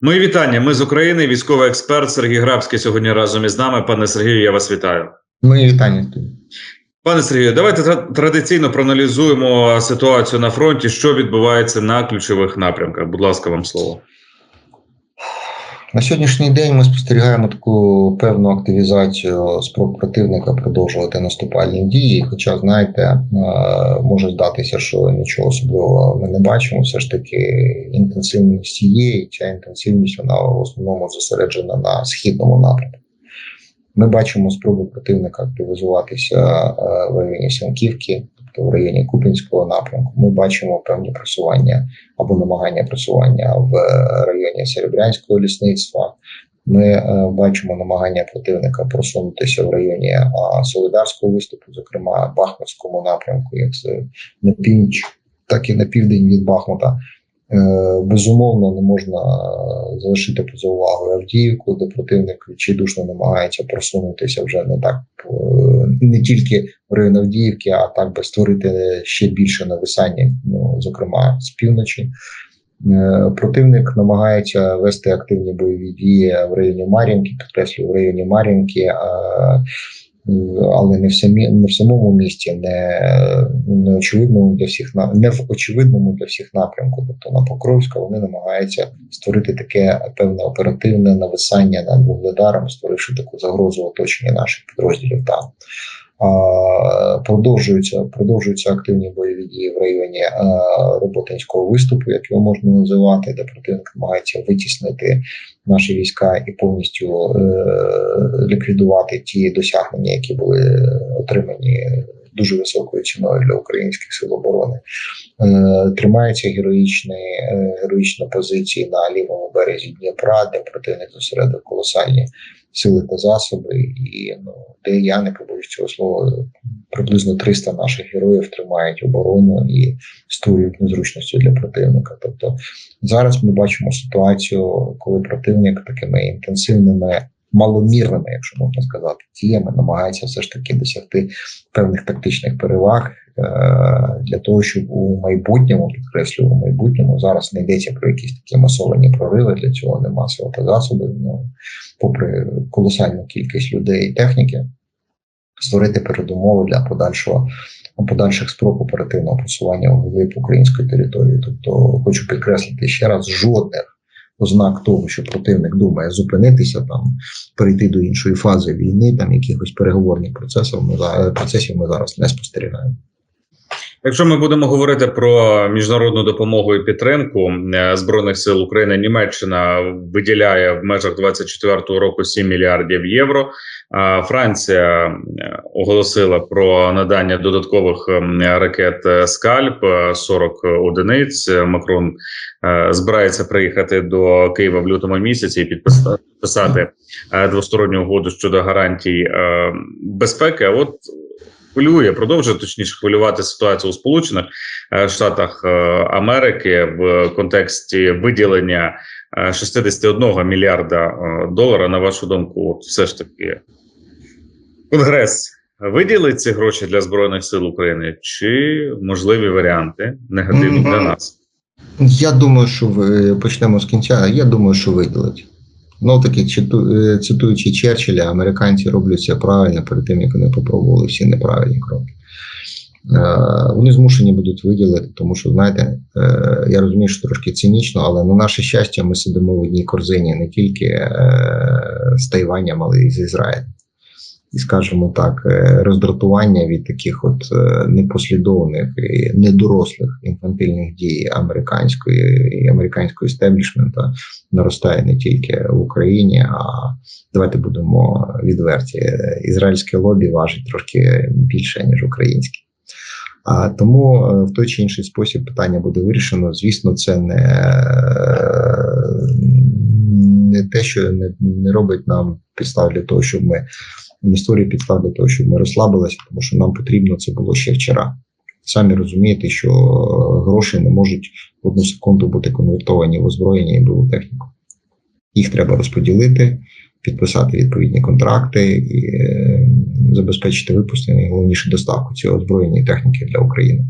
Мої вітання. Ми з України. Військовий експерт Сергій Грабський сьогодні разом із нами. Пане Сергію, я вас вітаю. Мої вітання. Пане Сергію, давайте тра- традиційно проаналізуємо ситуацію на фронті, що відбувається на ключових напрямках. Будь ласка, вам слово. На сьогоднішній день ми спостерігаємо таку певну активізацію спроб противника продовжувати наступальні дії. Хоча, знаєте, е, може здатися, що нічого особливого ми не бачимо. Все ж таки, інтенсивність є, і ця інтенсивність вона в основному зосереджена на східному напрямку. Ми бачимо спробу противника активізуватися е, в районі Сянківки, тобто в районі Купінського напрямку. Ми бачимо певні просування або намагання просування в районі Серебрянського лісництва. Ми е, бачимо намагання противника просунутися в районі Солидарського виступу, зокрема Бахмутському напрямку, як на північ, так і на південь від Бахмута. Е, Безумовно, не можна е, залишити поза увагою Авдіївку, де противник відчайдушно намагається просунутися вже не так е, не тільки в район Авдіївки, а так би створити ще більше нависання, ну зокрема з півночі. Противник намагається вести активні бойові дії в районі Мар'їнки, підкреслюю, в районі Мар'їнки, але не в самі не в самому місті, не, не очевидному для всіх не в очевидному для всіх напрямку. Тобто на Покровська вони намагаються створити таке певне оперативне нависання над вугледаром, створивши таку загрозу оточення наших підрозділів там. Продовжуються продовжуються активні бойові дії в районі роботинського виступу, як його можна називати, де противник намагається витіснити наші війська і повністю е, ліквідувати ті досягнення, які були отримані дуже високою ціною для українських сил оборони. Е, тримаються героїчні е, героїчні позиції на лівому березі Дніпра, де противник зосередив колосальні сили та засоби, і ну де я не побоюсь цього слова, приблизно 300 наших героїв тримають оборону і створюють незручності для противника. Тобто зараз ми бачимо ситуацію, коли противник такими інтенсивними. Маломірними, якщо можна сказати, діями намагається все ж таки досягти певних тактичних переваг для того, щоб у майбутньому підкреслюю, у майбутньому зараз не йдеться про якісь такі масовані прориви. Для цього нема сил та засобів. Ну попри колосальну кількість людей і техніки, створити передумови для подальшого подальших спроб оперативного просування у глиб української території. Тобто, хочу підкреслити ще раз, жодних ознак того, що противник думає зупинитися там, перейти до іншої фази війни, там якихось переговорних процесів ми процесів ми зараз не спостерігаємо. Якщо ми будемо говорити про міжнародну допомогу і підтримку е, збройних сил України, Німеччина виділяє в межах 24-го року 7 мільярдів євро. А Франція е, оголосила про надання додаткових ем, ракет е, Скальп е, 40 одиниць. Е, Макрон е, збирається приїхати до Києва в лютому місяці і підписати е, двосторонню угоду щодо гарантій е, безпеки. А от хвилює, продовжує точніше хвилювати ситуацію у Сполучених е, Штатах е, Америки в контексті виділення е, 61 мільярда е, долара. На вашу думку, от все ж таки Конгрес виділить ці гроші для збройних сил України, чи можливі варіанти негативні для нас? Я думаю, що ви почнемо з кінця. Я думаю, що виділить. Ну таки, е, цитуючи Черчилля, американці роблять все правильно перед тим, як вони попробували всі неправильні кроки. Е, Вони змушені будуть виділити, тому що, знаєте, е, я розумію, що трошки цинічно, але на наше щастя, ми сидимо в одній корзині не тільки з Тайванем, але й з Ізраїлем. І скажімо так, е, роздратування від таких от е, непослідовних і недорослих інфантильних дій американської і американського істеблішмента наростає не тільки в Україні, а давайте будемо відверті. е, Ізраїльське лобі важить трошки більше ніж українське. А тому в той чи інший спосіб питання буде вирішено. Звісно, це не, не те, що не, не робить нам підстав для того, щоб ми не створює підстав для того, щоб ми розслабилися, тому що нам потрібно це було ще вчора. Самі розумієте, що гроші не можуть в одну секунду бути конвертовані в озброєння і бойову техніку. Їх треба розподілити, підписати відповідні контракти і е, забезпечити випустення, і головніше доставку цього озброєння і техніки для України.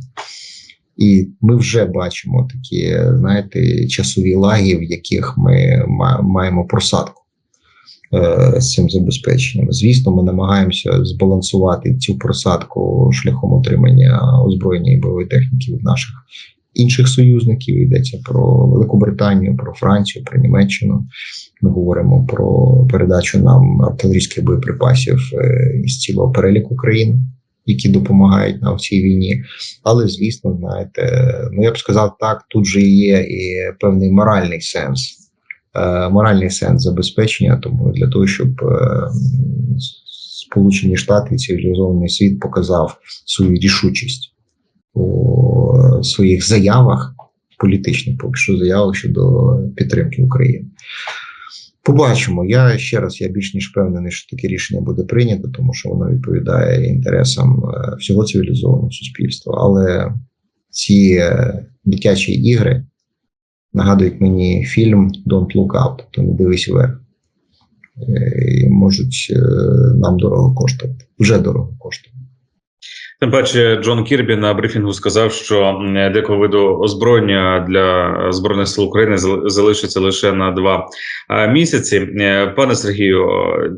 І ми вже бачимо такі, знаєте, часові лаги, в яких ми маємо просадку е, з цим забезпеченням. Звісно, ми намагаємося збалансувати цю просадку шляхом отримання озброєння і бойової техніки від наших інших союзників. Йдеться про Велику Британію, про Францію, про Німеччину. Ми говоримо про передачу нам артилерійських боєприпасів е, із цілого переліку країн, які допомагають нам в цій війні. Але звісно, знаєте, ну я б сказав так, тут же є і певний моральний сенс, е, моральний сенс забезпечення, тому для того, щоб е, Сполучені Штати і цивілізований світ показав свою рішучість у своїх заявах, політичних поки що заявах щодо підтримки України. Побачимо. Я ще раз я більш ніж впевнений, що таке рішення буде прийнято, тому що воно відповідає інтересам е, всього цивілізованого суспільства. Але ці е, дитячі ігри нагадують мені фільм Don't Look Out, тобто не дивись вверх. Е, І можуть е, нам дорого коштувати. Вже дорого коштувати. Тим паче, Джон Кірбі на брифінгу сказав, що декого виду озброєння для збройних сил України зал- залишиться лише на два місяці. Е, Пане Сергію,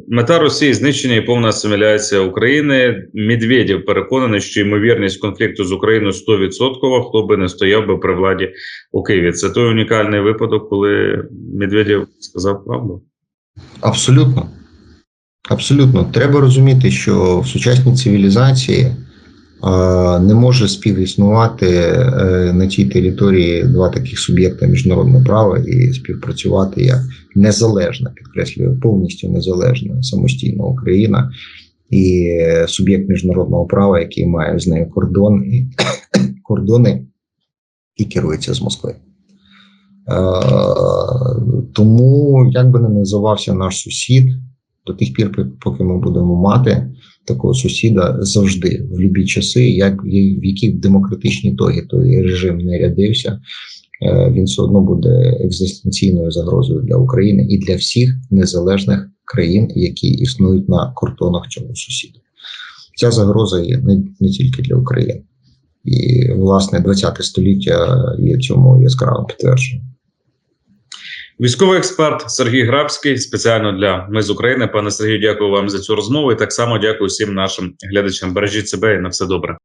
мета Росії знищення і повна асиміляція України. Медведєв переконаний, що ймовірність конфлікту з Україною 100%, хто би не стояв би при владі у Києві. Це той унікальний випадок, коли Медведєв сказав правду. Абсолютно. Абсолютно. Треба розуміти, що в сучасній цивілізації не може співіснувати е, на цій території два таких суб'єкта міжнародного права і співпрацювати як незалежна, підкреслюю, повністю незалежна самостійна Україна і е, суб'єкт міжнародного права, який має з нею кордон і кордони і керується з Москви. Тому, як би не називався наш сусід, до тих пір, поки ми будемо мати такого сусіда завжди, в будь-які часи, як в які б демократичні тоги той режим не рядився, е, він все одно буде екзистенційною загрозою для України і для всіх незалежних країн, які існують на кордонах цього сусіда. Ця загроза є не, не тільки для України. І, власне, 20 століття є цьому яскравим підтвердженням. Військовий експерт Сергій Грабський спеціально для ми з України. Пане Сергію, дякую вам за цю розмову. І так само дякую всім нашим глядачам. Бережіть себе і на все добре.